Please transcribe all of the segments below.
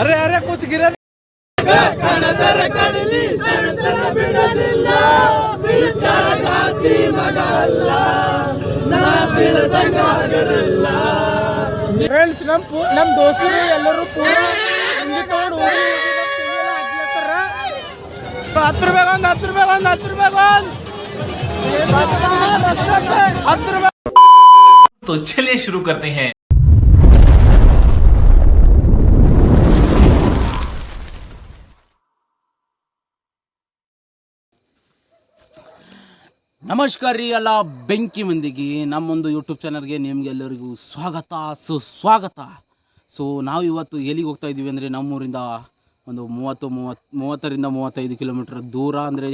ಅರೆ ಅರೆ ಕೂತ್ ಗಿರ ಕಣದರ ಕಡಲಿ ಸಣತನ ಬಿಡಲಿಲ್ಲ ನಾ ಫ್ರೆಂಡ್ಸ್ ನಮ್ ನಮ್ ದೋಸ್ತರು ಎಲ್ಲರೂ ಪೂರ ಹತ್ತು ರೂಪಾಯಿ ಒಂದು ಹತ್ತು ರೂಪಾಯಿ ಒಂದು ಹತ್ತು ರೂಪಾಯಿ ಹತ್ತು ರೂಪಾಯಿ तो चलिए शुरू करते हैं ನಮಸ್ಕಾರ ರೀ ಎಲ್ಲ ಬೆಂಕಿ ಮಂದಿಗೆ ನಮ್ಮೊಂದು ಯೂಟ್ಯೂಬ್ ಚಾನಲ್ಗೆ ನಿಮಗೆಲ್ಲರಿಗೂ ಸ್ವಾಗತ ಸುಸ್ವಾಗತ ಸೊ ನಾವು ಇವತ್ತು ಎಲ್ಲಿಗೆ ಹೋಗ್ತಾ ಇದ್ದೀವಿ ಅಂದರೆ ನಮ್ಮೂರಿಂದ ಒಂದು ಮೂವತ್ತು ಮೂವತ್ತು ಮೂವತ್ತರಿಂದ ಮೂವತ್ತೈದು ಕಿಲೋಮೀಟರ್ ದೂರ ಅಂದರೆ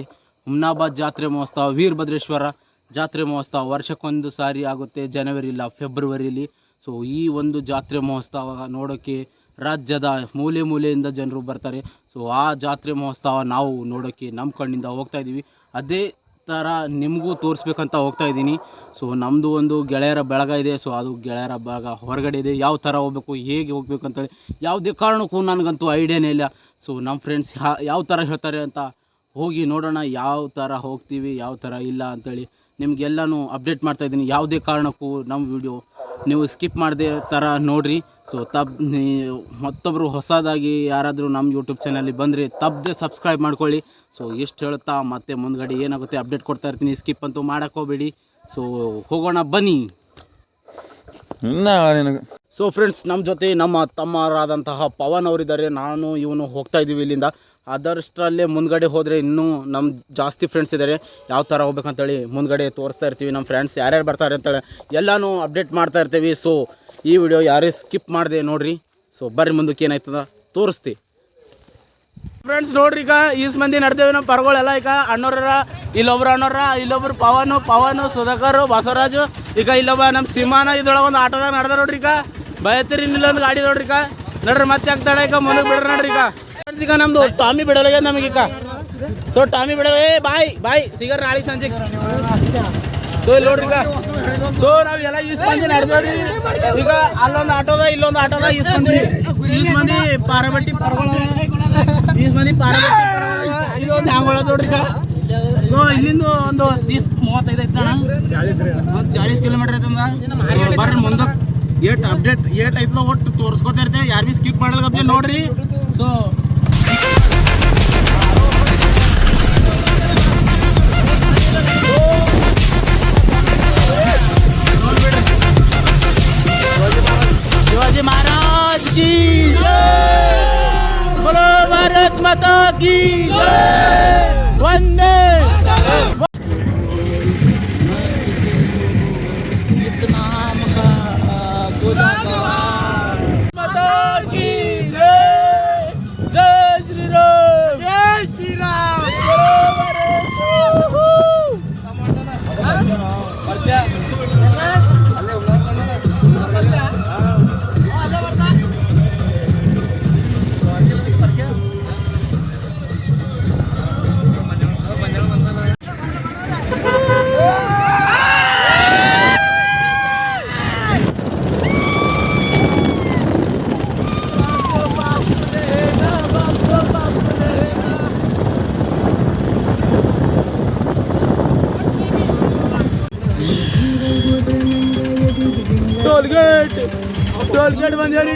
ಹುಮ್ನಾಬಾದ್ ಜಾತ್ರೆ ಮಹೋತ್ಸವ ವೀರಭದ್ರೇಶ್ವರ ಜಾತ್ರೆ ಮಹೋತ್ಸವ ವರ್ಷಕ್ಕೊಂದು ಸಾರಿ ಆಗುತ್ತೆ ಜನವರಿ ಇಲ್ಲ ಫೆಬ್ರವರಿಲಿ ಸೊ ಈ ಒಂದು ಜಾತ್ರೆ ಮಹೋತ್ಸವ ನೋಡೋಕ್ಕೆ ರಾಜ್ಯದ ಮೂಲೆ ಮೂಲೆಯಿಂದ ಜನರು ಬರ್ತಾರೆ. ಸೊ ಆ ಜಾತ್ರೆ ಮಹೋತ್ಸವ ನಾವು ನೋಡೋಕ್ಕೆ ನಮ್ಮ ಕಣ್ಣಿಂದ ಹೋಗ್ತಾ ಇದ್ದೀವಿ. ಅದೇ ಥರ ನಿಮಗೂ ತೋರಿಸ್ಬೇಕಂತ ಹೋಗ್ತಾ ಇದ್ದೀನಿ. ಸೊ ನಮ್ಮದು ಒಂದು ಗೆಳೆಯರ ಬಳಗ ಇದೆ. ಸೊ ಅದು ಗೆಳೆಯರ ಬಳಗ ಹೊರಗಡೆ ಇದೆ. ಯಾವ ಥರ ಹೋಗ್ಬೇಕು, ಹೇಗೆ ಹೋಗ್ಬೇಕು ಅಂತೇಳಿ ಯಾವುದೇ ಕಾರಣಕ್ಕೂ ನನಗಂತೂ ಐಡಿಯಾನೇ ಇಲ್ಲ. ಸೊ ನಮ್ಮ ಫ್ರೆಂಡ್ಸ್ ಯಾವ ಥರ ಹೇಳ್ತಾರೆ ಅಂತ ಹೋಗಿ ನೋಡೋಣ ಯಾವ ಥರ ಹೋಗ್ತೀವಿ ಯಾವ ಥರ ಇಲ್ಲ ಅಂತೇಳಿ ನಿಮಗೆಲ್ಲನೂ ಅಪ್ಡೇಟ್ ಮಾಡ್ತಾಯಿದ್ದೀನಿ ಯಾವುದೇ ಕಾರಣಕ್ಕೂ ನಮ್ಮ ವಿಡಿಯೋ ನೀವು ಸ್ಕಿಪ್ ಮಾಡದೆ ಥರ ನೋಡಿರಿ. ಸೊ ತಬ್ ನೀ ಮತ್ತೊಬ್ಬರು ಹೊಸದಾಗಿ ಯಾರಾದರೂ ನಮ್ಮ ಯೂಟ್ಯೂಬ್ ಚಾನಲ್ಲಿ ಬಂದರೆ ತಪ್ಪದೆ ಸಬ್ಸ್ಕ್ರೈಬ್ ಮಾಡ್ಕೊಳ್ಳಿ. ಸೊ ಎಷ್ಟು ಹೇಳ್ತಾ ಮತ್ತೆ ಮುಂದ್ಗಡೆ ಏನಾಗುತ್ತೆ ಅಪ್ಡೇಟ್ ಕೊಡ್ತಾ ಇರ್ತೀನಿ. ಸ್ಕಿಪ್ ಅಂತೂ ಮಾಡೋಕ್ಕೋಬೇಡಿ ಸೊ ಹೋಗೋಣ ಬನ್ನಿ. ಸೊ ಫ್ರೆಂಡ್ಸ್ ನಮ್ಮ ಜೊತೆ ನಮ್ಮ ತಮ್ಮರಾದಂತಹ ಪವನ್ ಅವರಿದ್ದಾರೆ. ನಾನು ಇವನು ಹೋಗ್ತಾ ಇದ್ದೀವಿ ಇಲ್ಲಿಂದ. ಅದರಷ್ಟರಲ್ಲೇ ಮುಂದ್ಗಡೆ ಹೋದರೆ ಇನ್ನೂ ನಮ್ಮ ಜಾಸ್ತಿ ಫ್ರೆಂಡ್ಸ್ ಇದ್ದಾರೆ ಯಾವ ಥರ ಹೋಗ್ಬೇಕಂತೇಳಿ ಮುಂದ್ಗಡೆ ತೋರಿಸ್ತಾ ಇರ್ತೀವಿ. ನಮ್ಮ ಫ್ರೆಂಡ್ಸ್ ಯಾರ್ಯಾರು ಬರ್ತಾರೆ ಅಂತೇಳಿ ಎಲ್ಲನೂ ಅಪ್ಡೇಟ್ ಮಾಡ್ತಾ ಇರ್ತೀವಿ. ಸೊ ಈ ವಿಡಿಯೋ ಯಾರೇ ಸ್ಕಿಪ್ ಮಾಡಿದೆ ನೋಡ್ರಿ. ಸೊ ಬರ್ರಿ ಮುಂದಕ್ಕೆ ಏನಾಯ್ತದ ತೋರಿಸ್ತಿ. ಫ್ರೆಂಡ್ಸ್ ನೋಡ್ರಿ ಈಗ ಈಸ್ ಮಂದಿ ನಡ್ದೇವೆ ನಮ್ಮ ಪರಗಳೆಲ್ಲ. ಈಗ ಅಣ್ಣವ್ರ ಇಲ್ಲೊಬ್ರು ಅಣ್ಣವ್ರ ಇಲ್ಲೊಬ್ರು ಪವನು ಪವನು, ಸುಧಾಕರ್, ಬಸವರಾಜು, ಈಗ ಇಲ್ಲೊಬ್ಬ ನಮ್ಮ ಸಿಂಹಾನ ಇದ್ರೊಳಗೆ ಒಂದು ಆಟೋದಾಗ ನಡೆದ ನೋಡ್ರಿ ಈಗ. ಬಯತ್ರಿ ಇಲ್ಲೊಂದು ಗಾಡಿ ನೋಡ್ರಿ ಈಗ. ನೋಡ್ರಿ ಮತ್ತೆ ಆಗ್ತಾಳೆ ಈಗ ಮುಂದಕ್ಕೆ ಬಿಡ್ರಿ ನೋಡ್ರಿ ಈಗ. ಈಗ ನಮ್ದು. ಟಾಮಿ ಬಿಡಲ್ಲ ನಮಗೆ ಈಗ? ಸೊ ಟಾಮಿ ಬಿಡೋಲ್ಲ ಏ, ಬಾಯ್ ಬಾಯ್ ಸಿಗರ್ ನಾಳೆ ಸಂಜೆ. ಸೊ ಇಲ್ಲಿ ನೋಡ್ರಿ ಸೊ ನಾವ್ ಎಲ್ಲ ಯೂಸ್ ಮಾಡಿ ನಡೆದೇವ್ರಿ ಈಗ ಅಲ್ಲೊಂದು ಆಟೋದ, ಇಲ್ಲೊಂದು ಆಟೋದ ಯೂಸ್ ಮಂದಿ ಯೂಸ್ ಮಂದಿ ಪಾರಬಟ್ಟಿ ಯೂಸ್ ಮಂದಿ ಪಾರಬಟ್ಟಿ ಇದೊಂದು ಹ್ಯಾಂಗ್ ನೋಡ್ರಿ ಸೊ ಇಲ್ಲಿಂದ ಒಂದು ದಿಸ್ ಮೂವತ್ತೈದು ಐತೆ ಅಣ್ಣ. ಒಂದು ಚಾಳೀಸ್ ಕಿಲೋಮೀಟರ್ ಐತಂದ ಬರ್ರಿ ಮುಂದಕ್ಕೆ ಏಟ್ ಅಪ್ಡೇಟ್ ಏಟ್ ಐತದ ಒಟ್ಟು ತೋರಿಸ್ಕೊತಾ ಇರ್ತೇವೆ. ಯಾರು ಭೀ ಸ್ಕಿಪ್ ಮಾಡಲ್ಲ ನೋಡ್ರಿ. So भारत माता की जय वंदे इस नाम का माता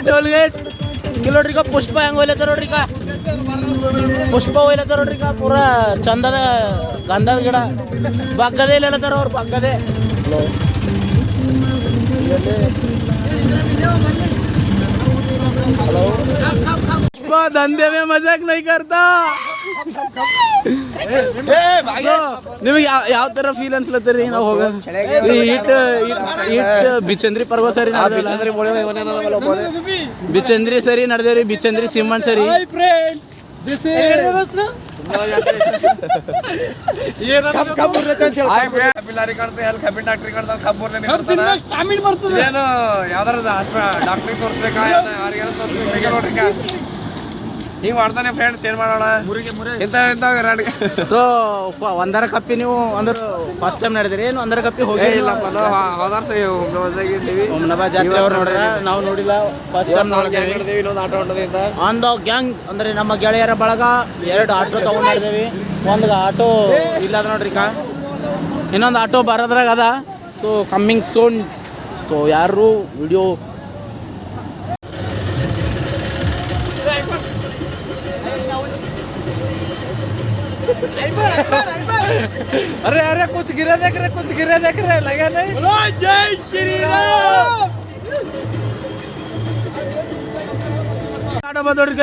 ಗೇಟ್ ಬಂದೇವ್ರಿ ಟೋಲ್ ಗೇಟ್ ಇಲ್ಲಿ ನೋಡ್ರಿ ಈಗ ಪುಷ್ಪ ಹೆಂಗ್ ಒಯ್ಲತ್ತಾರ ನೋಡ್ರಿ ಈಗ ಪುಷ್ಪ ಒಯ್ಲತ್ತಾರ ನೋಡ್ರಿ ಈಗ ಪೂರ ಚಂದದ ಗಂಧದ ಗಿಡ ಬಗ್ಗದೆ ಇಲ್ಲತ್ತಾರ ಅವ್ರು ಬಗ್ಗದೆ पुष्पा धंधे में मजाक नहीं करता So, ನಿಮಗೆ ಯಾವ ಯಾವ ತರ ಫೀಲ್ ಅನ್ಸ್ಲತ್ತೀರಿ ನಾವು ಹೋಗ ಇಟ್ ಇಟ್ ಬಿಚಂದ್ರಿ ಪರ್ವ ಸರಿ ಬಿಚಂದ್ರಿ ಸರಿ ನಡೆದೇವ್ರಿ ಬಿಚಂದ್ರಿ ಸಿಂಹನ್ ಸರಿ. ಏನು ಯಾವ್ದಾರ ಡಾಕ್ಟ್ರಿಗೆ ತೋರಿಸ್ಬೇಕಾ? ಯಾರಿಗಾರ ತೋರಿಸ್ಬೇಕು? ನೋಡ್ರಿ ಹಿಂಗ್ ಮಾಡ್ತಾನೆ ಫ್ರೆಂಡ್ಸ್ ಏನ್ ಮಾಡೋಣ? ಇಂಥ ಇಂತ ವಿರಾಟ್ ಸೊ ಒಂದರ ಕಪ್ಪಿ ನೀವು ಅಂದ್ರೆ ಫಸ್ಟ್ ಟೈಮ್ ನಡೆದಿರಿ ಏನು ಒಂದರ ಕಪ್ಪಿ ಹೋಗಿ ಇಲ್ಲಪ್ಪ ಜಾತ್ರೆ ಅವ್ರು ನೋಡ್ರ ನಾವು ನೋಡಿಲ್ಲ ಫಸ್ಟ್ ಟೈಮ್ ನೋಡಿದ್ದೇವೆ. ಇನ್ನೊಂದು ಆಟ ಹೊಂಟದಿಂದ ಒಂದು ಗ್ಯಾಂಗ್ ಅಂದ್ರೆ ನಮ್ಮ ಗೆಳೆಯರ ಬಳಗ ಎರಡು ಆಟೋ ತಗೊಂಡು ನಡೆದೇವಿ ಒಂದು ಆಟೋ ಇಲ್ಲದ ನೋಡ್ರಿ ಕಾ ಇನ್ನೊಂದು ಆಟೋ ಬರೋದ್ರಾಗ ಅದ. ಸೊ ಕಮ್ಮಿಂಗ್ ಸೋನ್ ಸೊ ಯಾರು ವಿಡಿಯೋ अरे अरे कुछ गिरा देख रहे कुछ गिरा देख रहे लगा नहीं। जय श्री राम। बदोड़ी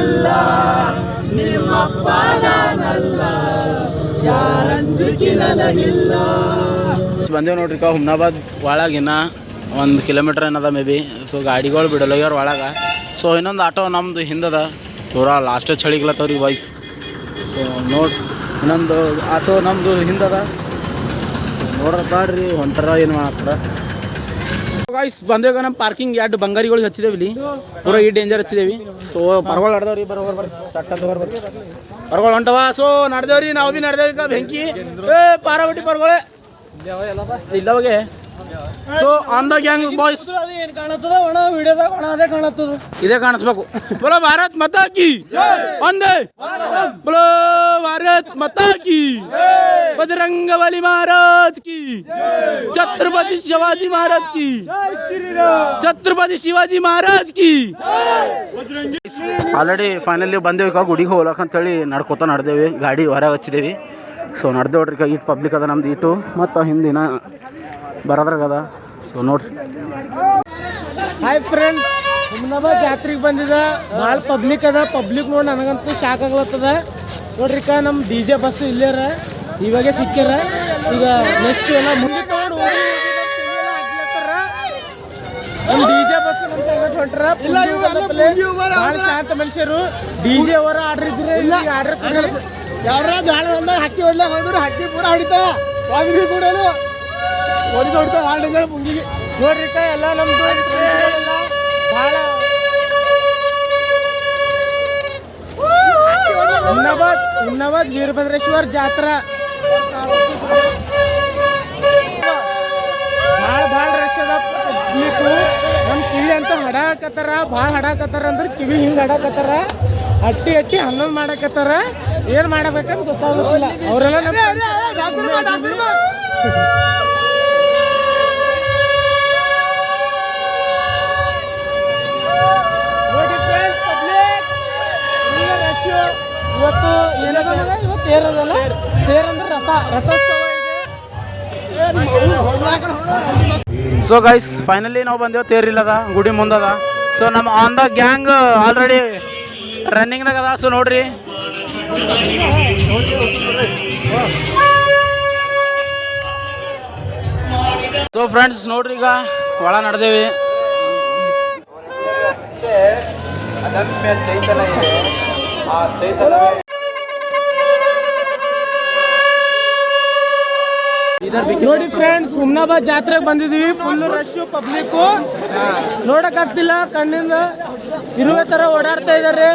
ಇಲ್ಲ. ನೋಡ್ರಿ ಕಾ, ಹುಮ್ನಾಬಾದ್ ಒಳಗಿನ್ನ ಒಂದು ಕಿಲೋಮೀಟರ್ ಏನದ ಮೇ ಬಿ. ಸೊ ಗಾಡಿಗಳು ಬಿಡಲೋಗ್ಯಾರ ಒಳಗೆ. ಸೊ ಇನ್ನೊಂದು ಆಟೋ ನಮ್ಮದು ಹಿಂದದ. ಪೂರ ಲಾಸ್ಟ್ ಚಳಿಗ್ಲತ್ತವ್ರಿ ವಾಯ್ಸ್ ಸೊ ನೋಡಿ, ಇನ್ನೊಂದು ಆಟೋ ನಮ್ಮದು ಹಿಂದದ. ನೋಡ್ರಿ ಒಂಥರ ಹೊಂಟರ ಏನು ಮಾಡ್ತಾರೆ ವಾಯ್ಸ್ ಬಂದೇವ ನಮ್ಮ ಪಾರ್ಕಿಂಗ್ ಎರಡು ಬಂಗಾರಿಗಳು ಹಚ್ಚಿದೇವಿ ಇಲ್ಲಿ. ಪೂರ ಈ ಡೇಂಜರ್ ಹಚ್ಚಿದೇವಿ. ಸೊ ಪರ್ಗಳು ನಡ್ದವ್ರಿ ಬರೋಬರ್ ಬರ್ರಿ ಸಟ್ಟ ತಗೋರ್ ಹೊಂಟವ ಸೊ ನಡ್ದೇವ್ರಿ, ನಾವು ಭೀ ನಡ್ದೇವಿ ಬೆಂಕಿ ಏ ಪಾರಾವಟಿ ಪರ್ಗೊಳೆ ಇಲ್ಲವಾಗೆ so on the gang boys ಇದೇ ಕಾಣಿಸ್ಬೇಕು. ಬೋಲೋ ಭಾರತ್ ಮತಾಕಿ ಒಂದೇ. ಬೋಲೋ ಭಾರತ್ ಮತಾಕಿ ಬಜರಂಗ ಬಲಿ ಮಹಾರಾಜ್ ಕಿ. ಛತ್ರಪತಿ ಶಿವಾಜಿ ಮಹಾರಾಜ್ ಕಿ. ಛತ್ರಪತಿ ಶಿವಾಜಿ ಮಹಾರಾಜ್ ಕಿ. ಆಲ್ರೆಡಿ ಫೈನಲಿ ಬಂದೇವಿ ಕಾ ಗುಡಿಗೆ ಹೋಗ್ಲಕ್ಕ ಅಂತೇಳಿ ನಡ್ಕೋತ ನಡ್ದೇವಿ. ಗಾಡಿ ಹೊರಗೆ ಹಚ್ಚಿದೇವಿ. ಸೊ ನಡ್ದೇವ್ರಿ ಈಗ ಇಟ್ಟು ಪಬ್ಲಿಕ್ ಅದ ನಮ್ದು ಇಟ್ಟು ಮತ್ತು ಹಿಂದಿನ ಬರೋದ್ರಾಗ ಅದ ಸೊ ನೋಡ್ರಿ. ಹಾಯ್ ಫ್ರೆಂಡ್ಸ್ ಹುಮ್ನಾಬ ಜಾತ್ರೆಗೆ ಬಂದಿದ. ಭಾಳ ಪಬ್ಲಿಕ್ ಅದ. ಪಬ್ಲಿಕ್ ನೋಡಿ ನನಗಂತೂ ಶಾಕ್ ಆಗ್ಲತ್ತದ. ನೋಡ್ರಿ ಕ ನಮ್ಮ ಡಿ ಜೆ ಬಸ್ಸು ಇಲ್ಲೇರ? ಇವಾಗೆ ಸಿಕ್ಕ್ಯಾರ. ಈಗ ನೆಕ್ಸ್ಟ್ ಎಲ್ಲ ಮುಂದೆ ತಗೊಂಡು ಹೋಗಿ ನಮ್ಮ ಡಿ ಜೆ ಬಸ್ ನಮ್ಮ ತಗೊಂಡು ಹೊಂಟ್ರ. ಭಾಳ ಶಾಂತ ಮನುಷ್ಯರು. ಡಿ ಜೆ ಅವರ ಆರ್ಡರ್ ಇದ್ರೆ ಇಲ್ಲ. ಆರ್ಡರ್ ಯಾರ ಜಾಳ ಹಾಕಿ ಹಕ್ಕಿ ಹೊಡ್ಲಾಗ ಹೋದ್ರು ಹಕ್ಕಿ ಪೂರ ಹೊಡಿತಾವ. ಸ್ವಾಮಿ ಕೂಡ ಪೊಲೀಸ್ ಡೇಂಜರ್ ಮುಂಗಿಗೆ ನೋಡ್ರಿ ಕ ಎಲ್ಲ ನಮ್ದು ಭಾಳ. ಉನ್ನವಾದ್ ಉನ್ನವಾದ್ ವೀರಭದ್ರೇಶ್ವರ ಜಾತ್ರಾ. ಭಾಳ ಭಾಳ ರಶ್ ಅದ. ಪಬ್ಲಿಕ್ಕು ನಮ್ಮ ಕಿವಿ ಅಂತ ಹಡಾಕತ್ತಾರ. ಭಾಳ ಹಡಾಕತ್ತಾರ ಅಂದ್ರೆ ಕಿವಿ ಹಿಂಗೆ ಹಡಾಕತ್ತಾರ. ಅಟ್ಟಿ ಅಟ್ಟಿ ಹನ್ನೊಂದು ಮಾಡಾಕತ್ತಾರ. ಏನು ಮಾಡಬೇಕಂತ ಗೊತ್ತಾಗುತ್ತಿಲ್ಲ ಅವರೆಲ್ಲ ನಮ್ಮ ಇವತ್ತು ಇವತ್ತು ತೇರದಲ್ಲ? ತೇರಂದ್ರೆ ರಥ, ರಥೋತ್ಸವ ಸೊ ಗೈಸ್ ಫೈನಲಿ ನಾವು ಬಂದೇವು, ತೇರಿಲ್ಲದ, ಗುಡಿ ಮುಂದದ. ಸೊ ನಮ್ಮ ಆನ್ ದ ಗ್ಯಾಂಗ್ ಆಲ್ರೆಡಿ ರನ್ನಿಂಗ್ನಾಗ ಅದ. ಸೊ ನೋಡ್ರಿ. ಸೊ ಫ್ರೆಂಡ್ಸ್ ನೋಡ್ರಿ ಈಗ ಒಳ ನಡೆದೇವಿ. ನೋಡಿ ಫ್ರೆಂಡ್ಸ್ ಹುಮ್ನಾಬಾದ್ ಜಾತ್ರೆಗೆ ಬಂದಿದೀವಿ. ಫುಲ್ ರಶ್ ಪಬ್ಲಿಕ್ ನೋಡಕ್ ಆಗ್ತಿಲ್ಲ ಕಣ್ಣಿಂದ ಇರುವೆ ತರ ಓಡಾಡ್ತಾ ಇದಾರೆ.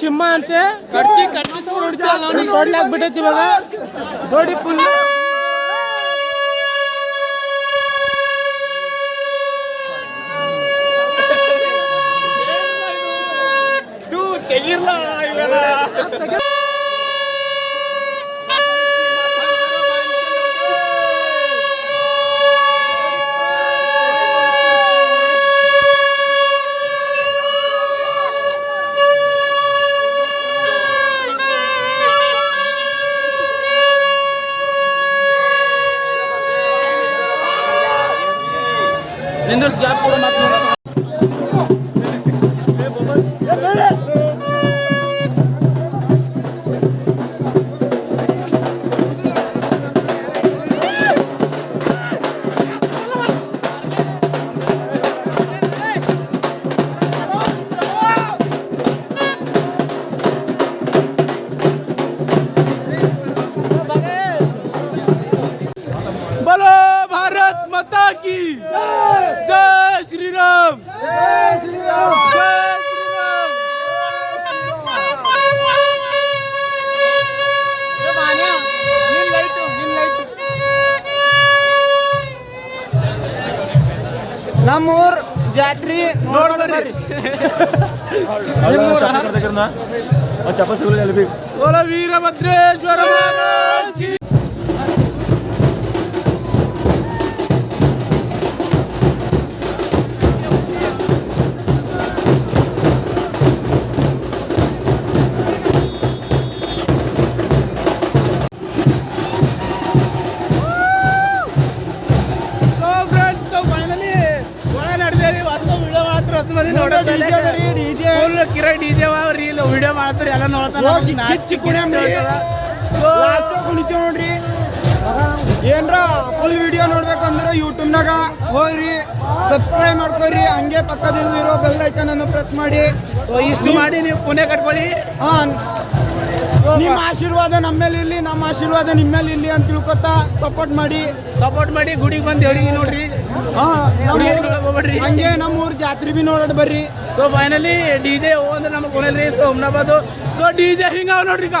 ಸಿಂಹ ಅಂತೆ. ಬಿಟ್ಟೈತಿ ಇವಾಗ. ನೋಡಿ ಫುಲ್ ನಮ್ಮೂರ್ ಜಾತ್ರಿ ನೋಡ್ಕೊಂಡು ಬರ್ರಿ. ಬೋಲ ವೀರಭದ್ರೇಶ್ವರ ಕುಣಿತೀವಿ ನೋಡ್ರಿ. ಏನ್ರ ಫುಲ್ ವಿಡಿಯೋ ನೋಡ್ಬೇಕಂದ್ರೆ ಯೂಟ್ಯೂಬ್ನಾಗ ಹೋಗ್ರಿ ಸಬ್ಸ್ಕ್ರೈಬ್ ಮಾಡ್ಕೊರಿ ಹಂಗೆ ಪಕ್ಕದಲ್ಲಿರೋ ಬೆಲ್ ಐಕನ್ ಅನ್ನು ಪ್ರೆಸ್ ಮಾಡಿ. ಇಷ್ಟು ಮಾಡಿ ನೀವು ಪುಣೆ ಕಟ್ಕೊಳ್ಳಿ. ಹಾ ನಿಮ್ಮ ಆಶೀರ್ವಾದ ನಮ್ಮ ಮೇಲೆ ಇರ್ಲಿ ನಮ್ಮ ಆಶೀರ್ವಾದ ನಿಮ್ಮ ಮೇಲೆ ಇರ್ಲಿ ಅಂತ ತಿಳ್ಕೊತಾ ಸಪೋರ್ಟ್ ಮಾಡಿ. ಸಪೋರ್ಟ್ ಮಾಡಿ ಗುಡಿಗೆ ಬಂದು ಅವ್ರಿಗೆ ನೋಡ್ರಿ. ಹೋಗ್ಬೇಡ್ರಿ. ಹಂಗೆ ನಮ್ಮ ಊರ್ ಜಾತ್ರೆ ಬಿ ನೋಡೋಣ ಬರ್ರಿ. ಸೊ ಫೈನಲಿ ಡಿ ಜೆ ಅಂದ್ರೆ ನಮಗೆ ಕೊನೆಲ್ರಿ so Humnabad so D J ಹಿಂಗ ನೋಡ್ರಿ ಈಗ?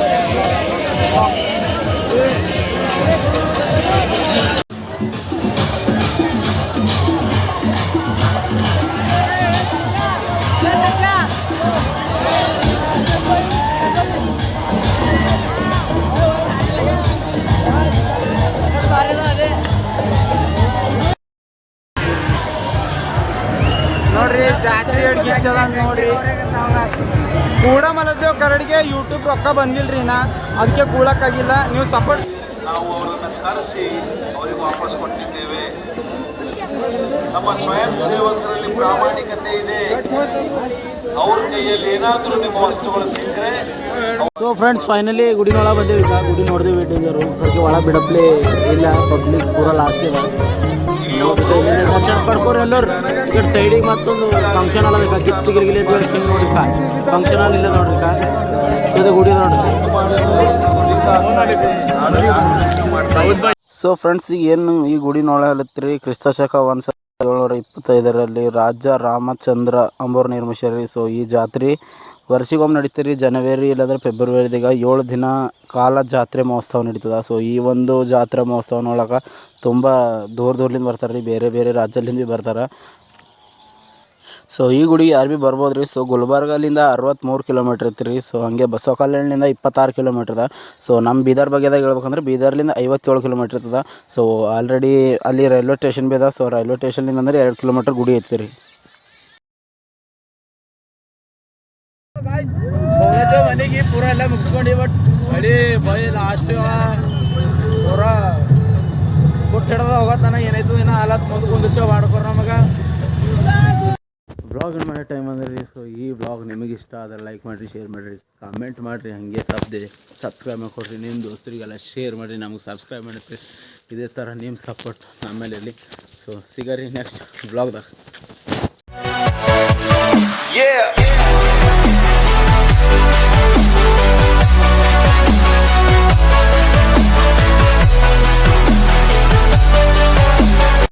ಕರಡಿಗೆ ಯೂಟ್ಯೂಬ್ ರೊಕ್ಕ ಬಂದಿಲ್ರಿ ನಾ ಅದಕ್ಕೆ ಕೂಳಕ್ಕಾಗಿಲ್ಲ. ನೀವು ಸಪೋರ್ಟ್ ನಾವು ಅವರನ್ನು ಕರೆಸಿ ಅವರಿಗೆ ವಾಪಸ್ ಕೊಟ್ಟಿದ್ದೇವೆ. ನಮ್ಮ ಸ್ವಯಂ ಸೇವಕರಲ್ಲಿ ಪ್ರಾಮಾಣಿಕತೆ ಇದೆ. ಅವ್ರ ಕೈಯಲ್ಲಿ ಏನಾದರೂ ನಿಮ್ಮ ವಸ್ತುಗಳು ಸಿಕ್ಕರೆ ಸೊ ಫ್ರೆಂಡ್ಸ್ ಫೈನಲಿ ಗುಡಿನೊಳಗೆ ಬಂದೇವಿ ಈಗ. ಗುಡಿ ನೋಡಿದ್ವಿ ಬಿಟ್ಟಿದ್ದರು ಸ್ವಲ್ಪ ಒಳಗೆ ಬಿಡಪ್ಲೆ ಇಲ್ಲ. ಪಬ್ಲಿಕ್ ಪೂರ ಲಾಸ್ಟ್ ಇದೆ. ನೋಡ್ರಿ ಇಲ್ಲಿಂದ ದರ್ಶನ ಪಡ್ಕೋರಿ ಎಲ್ಲರೂ ಈ ಕಡೆ ಸೈಡಿಗೆ ಮತ್ತೊಂದು ಫಂಕ್ಷನ್ ಅಲ್ಲ ಬೇಕಾ ಕಿಚ್ಚು ಗಿರಿಗಿಲಿ ಅಂತ ಹೇಳಿ ಹಿಂಗೆ ನೋಡ್ರಿ ಫಂಕ್ಷನ್ ಹಾಲ್ ಇಲ್ಲ ನೋಡ್ರಿ ಕಾ ಸೀದಾ ಗುಡಿ ನೋಡ್ರಿ ಸೊ ಫ್ರೆಂಡ್ಸ್ ಈಗ ಏನು ಈ ಗುಡಿ ನೋಡಲತ್ರಿ ಕ್ರಿಸ್ತ ಶಕ ಒಂದು ಸಾವಿರದ ಏಳ್ನೂರ ಇಪ್ಪತ್ತೈದರಲ್ಲಿ ರಾಜ ರಾಮಚಂದ್ರ ಅಂಬೋರ್ ನಿರ್ಮಿಸ್ಯಾರಿ ಸೊ ಈ ಜಾತ್ರೆ ವರ್ಷಿಗೊಮ್ಮೆ ನಡೀತೀರಿ ಜನವರಿ ಇಲ್ಲಾಂದ್ರೆ ಫೆಬ್ರವರಿದಾಗ ಏಳು ದಿನ ಕಾಲ ಜಾತ್ರೆ ಮಹೋತ್ಸವ ನಡೀತದ. ಸೊ ಈ ಒಂದು ಜಾತ್ರೆ ಮಹೋತ್ಸವನೊಳಗೆ ತುಂಬ ದೂರ ದೂರ್ಲಿಂದ ಬರ್ತಾರೆ ರೀ, ಬೇರೆ ಬೇರೆ ರಾಜ್ಯದಿಂದ ಭೀ ಬರ್ತಾರೆ. ಸೊ ಈ ಗುಡಿ ಯಾರು ಭೀ ಬರ್ಬೋದು ರೀ? ಸೊ ಗುಲ್ಬರ್ಗಲಿಂದ ಅರವತ್ತ್ಮೂರು ಕಿಲೋಮೀಟ್ರ್ ಇತ್ತು ರೀ. ಸೊ ಹಂಗೆ ಬಸವಕಲ್ಯಾಣದಿಂದ ಇಪ್ಪತ್ತಾರು ಕಿಲೋಮೀಟ್ರ್ ಅದ. ಸೊ ನಮ್ಮ ಬೀದರ್ ಬಗ್ಗೆದಾಗ ಹೇಳ್ಬೇಕಂದ್ರೆ, ಬೀದರ್ಲಿಂದ ಐವತ್ತೇಳು ಕಿಲೋಮೀಟ್ರ್ ಇರ್ತದೆ. ಸೊ ಆಲ್ರೆಡಿ ಅಲ್ಲಿ ರೈಲ್ವೆ ಸ್ಟೇಷನ್ ಭೀ ಅದ. ಸೊ ರೈಲ್ವೆ ಸ್ಟೇಷನ್ಲಿಂದ ಅಂದ್ರೆ ಎರಡು ಕಿಲೋಮೀಟ್ರ್ ಗುಡಿ ಐತಿ ರೀ ಏನಾಯ್ತು ಏನೋ ಹಾಲತ್ ಮುಂದೆ ಮಾಡ್ಕೊರ ನಮಗೆ. ಬ್ಲಾಗ್ ಮಾಡೋ ಟೈಮ್ ಅಂದ್ರೆ ರೀ ಸೊ ಈ ಬ್ಲಾಗ್ ನಿಮಗೆ ಇಷ್ಟ ಆದರೆ ಲೈಕ್ ಮಾಡಿರಿ ಶೇರ್ ಮಾಡಿರಿ ಕಾಮೆಂಟ್ ಮಾಡಿರಿ ಹಂಗೆ ತಪ್ಪದೆ ಸಬ್ಸ್ಕ್ರೈಬ್ ಮಾಡಿಕೊಡ್ರಿ ನಿಮ್ಮ ದೋಸ್ತರಿಗೆಲ್ಲ ಶೇರ್ ಮಾಡಿರಿ ನಮ್ಗೆ ಸಬ್ಸ್ಕ್ರೈಬ್ ಮಾಡಿರಿ ಇದೇ ಥರ ನಿಮ್ಮ ಸಪೋರ್ಟ್ ಆಮೇಲೆ ಮೇಲೆ ಇರಲಿ. ಸೊ ಸಿಗರಿ ನೆಕ್ಸ್ಟ್ ಬ್ಲಾಗ್ದಾಗ Yeah.